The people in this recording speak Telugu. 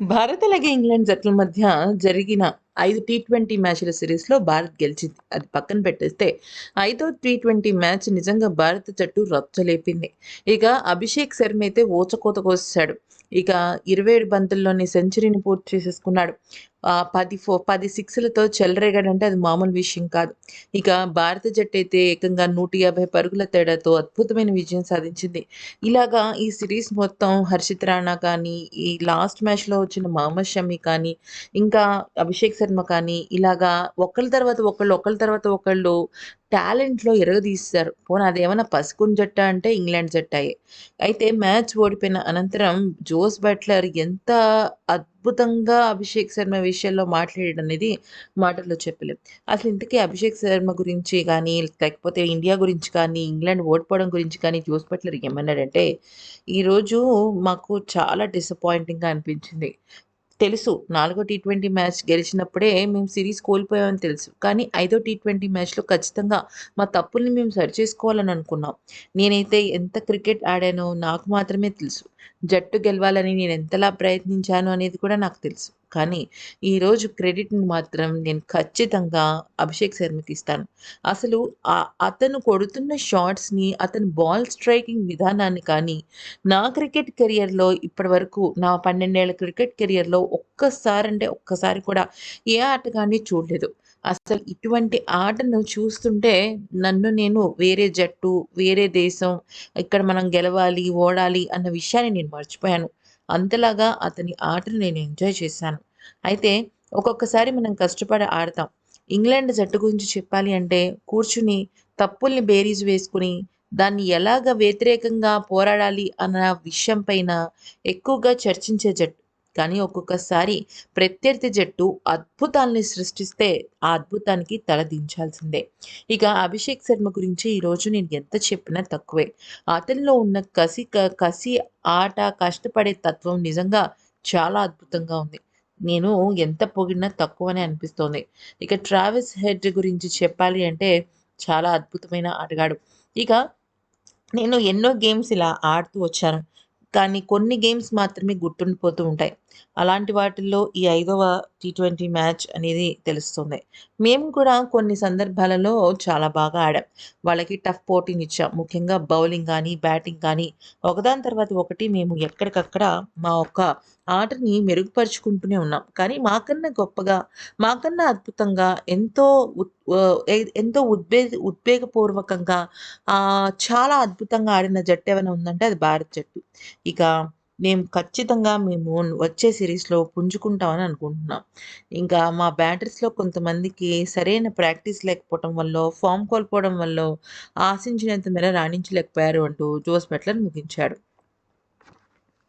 భారత్ అలాగే ఇంగ్లాండ్ జట్ల మధ్య జరిగిన ఐదు టీ ట్వంటీ మ్యాచ్ల సిరీస్లో భారత్ గెలిచింది. అది పక్కన పెట్టేస్తే ఐదో టీ ట్వంటీ మ్యాచ్ నిజంగా భారత జట్టు రచ్చలేపింది. ఇక అభిషేక్ శర్మ అయితే ఊచకోత కోసాడు ఇక ఇరవై ఏడు బంతుల్లోని సెంచరీని పూర్తి చేసేసుకున్నాడు. పది ఫో పది సిక్స్లతో చెలరేగాడంటే అది మామూలు విషయం కాదు. ఇక భారత జట్టు అయితే ఏకంగా నూట యాభై పరుగుల తేడాతో అద్భుతమైన విజయం సాధించింది. ఇలాగా ఈ సిరీస్ మొత్తం హర్షిత్ రాణా కానీ ఈ లాస్ట్ మ్యాచ్లో వచ్చిన మహమ్మద్ షమి కానీ ఇంకా అభిషేక్ శర్మ కానీ ఇలాగా ఒకళ్ళ తర్వాత ఒకళ్ళు ఒకళ్ళ తర్వాత ఒకళ్ళు టాలెంట్లో ఎరగదీస్తారు పోనీ అదేమైనా పసుకుని జట్ట అంటే ఇంగ్లాండ్ జట్టాయే. అయితే మ్యాచ్ ఓడిపోయిన అనంతరం జోస్ బట్లర్ ఎంత అద్భుతంగా అభిషేక్ శర్మ విషయంలో మాట్లాడడం అనేది మాటల్లో చెప్పలేం. అసలు ఇంతకీ అభిషేక్ శర్మ గురించి కానీ లేకపోతే ఇండియా గురించి కానీ ఇంగ్లాండ్ ఓడిపోవడం గురించి కానీ జోస్ బట్లర్ ఏమన్నాడంటే ఈరోజు మాకు చాలా డిసప్పాయింటింగ్గా అనిపించింది. తెలుసు. నాలుగో టీ ట్వంటీ మ్యాచ్ గెలిచినప్పుడే మేము సిరీస్ కోల్పోయామని తెలుసు. కానీ ఐదో టీ ట్వంటీ మ్యాచ్లో ఖచ్చితంగా మా తప్పుల్ని మేము సరి చేసుకోవాలని అనుకున్నాం నేనైతే ఎంత క్రికెట్ ఆడానో నాకు మాత్రమే తెలుసు. జట్టు గెలవాలని నేను ఎంతలా ప్రయత్నించాను అనేది కూడా నాకు తెలుసు. కానీ ఈరోజు క్రెడిట్ని మాత్రం నేను ఖచ్చితంగా అభిషేక్ శర్మకి ఇస్తాను. అసలు అతను కొడుతున్న షాట్స్ని అతని బాల్ స్ట్రైకింగ్ విధానాన్ని కానీ నా క్రికెట్ కెరియర్లో ఇప్పటి వరకు నా పన్నెండేళ్ళ క్రికెట్ కెరియర్లో ఒక్కసారి అంటే ఒక్కసారి కూడా ఏ ఆటగాన్ని చూడలేదు. అసలు ఇటువంటి ఆటను చూస్తుంటే నన్ను నేను వేరే జట్టు వేరే దేశం ఇక్కడ మనం గెలవాలి ఓడాలి అన్న విషయాన్ని నేను మర్చిపోయాను. అంతలాగా అతని ఆటను నేను ఎంజాయ్ చేశాను. అయితే ఒక్కొక్కసారి మనం కష్టపడి ఆడతాం. ఇంగ్లాండ్ జట్టు గురించి చెప్పాలి అంటే కూర్చుని తప్పుల్ని బేరీజ్ వేసుకుని దాన్ని ఎలాగ వ్యతిరేకంగా పోరాడాలి అన్న విషయం పైన ఎక్కువగా చర్చించే జట్టు. కానీ ఒక్కొక్కసారి ప్రత్యర్థి జట్టు అద్భుతాల్ని సృష్టిస్తే ఆ అద్భుతానికి తల దించాల్సిందే. ఇక అభిషేక్ శర్మ గురించి ఈరోజు నేను ఎంత చెప్పినా తక్కువే. అతనిలో ఉన్న కసి క- కసి ఆట కష్టపడే తత్వం నిజంగా చాలా అద్భుతంగా ఉంది. నేను ఎంత పొగిడినా తక్కువనే అనిపిస్తోంది. ఇక ట్రావెల్స్ హెడ్ గురించి చెప్పాలి అంటే చాలా అద్భుతమైన ఆటగాడు. ఇక నేను ఎన్నో గేమ్స్ ఇలా ఆడుతూ వచ్చాను. కానీ కొన్ని గేమ్స్ మాత్రమే గుర్తుండిపోతూ ఉంటాయి. అలాంటి వాటిల్లో ఈ ఐదవ టీ ట్వంటీ మ్యాచ్ అనేది తెలుస్తుంది. మేము కూడా కొన్ని సందర్భాలలో చాలా బాగా ఆడాం. వాళ్ళకి టఫ్ పోటీని ఇచ్చాం. ముఖ్యంగా బౌలింగ్ కానీ బ్యాటింగ్ కానీ ఒకదాని తర్వాత ఒకటి మేము ఎక్కడికక్కడ మా యొక్క ఆటని మెరుగుపరుచుకుంటూనే ఉన్నాం. కానీ మాకన్నా గొప్పగా మాకన్నా అద్భుతంగా ఎంతో ఉత్ ఎంతో ఉద్వే ఉద్వేగపూర్వకంగా చాలా అద్భుతంగా ఆడిన జట్టు ఏమైనా ఉందంటే అది భారత్ జట్టు. ఇక మేము ఖచ్చితంగా మేము వచ్చే సిరీస్లో పుంజుకుంటామని అనుకుంటున్నాం. ఇంకా మా బ్యాటర్స్లో కొంతమందికి సరైన ప్రాక్టీస్ లేకపోవడం వల్ల ఫామ్ కోల్పోవడం వల్ల ఆశించినంత మేర రాణించలేకపోయారు అంటూ జోస్ బట్లర్ ముగించాడు.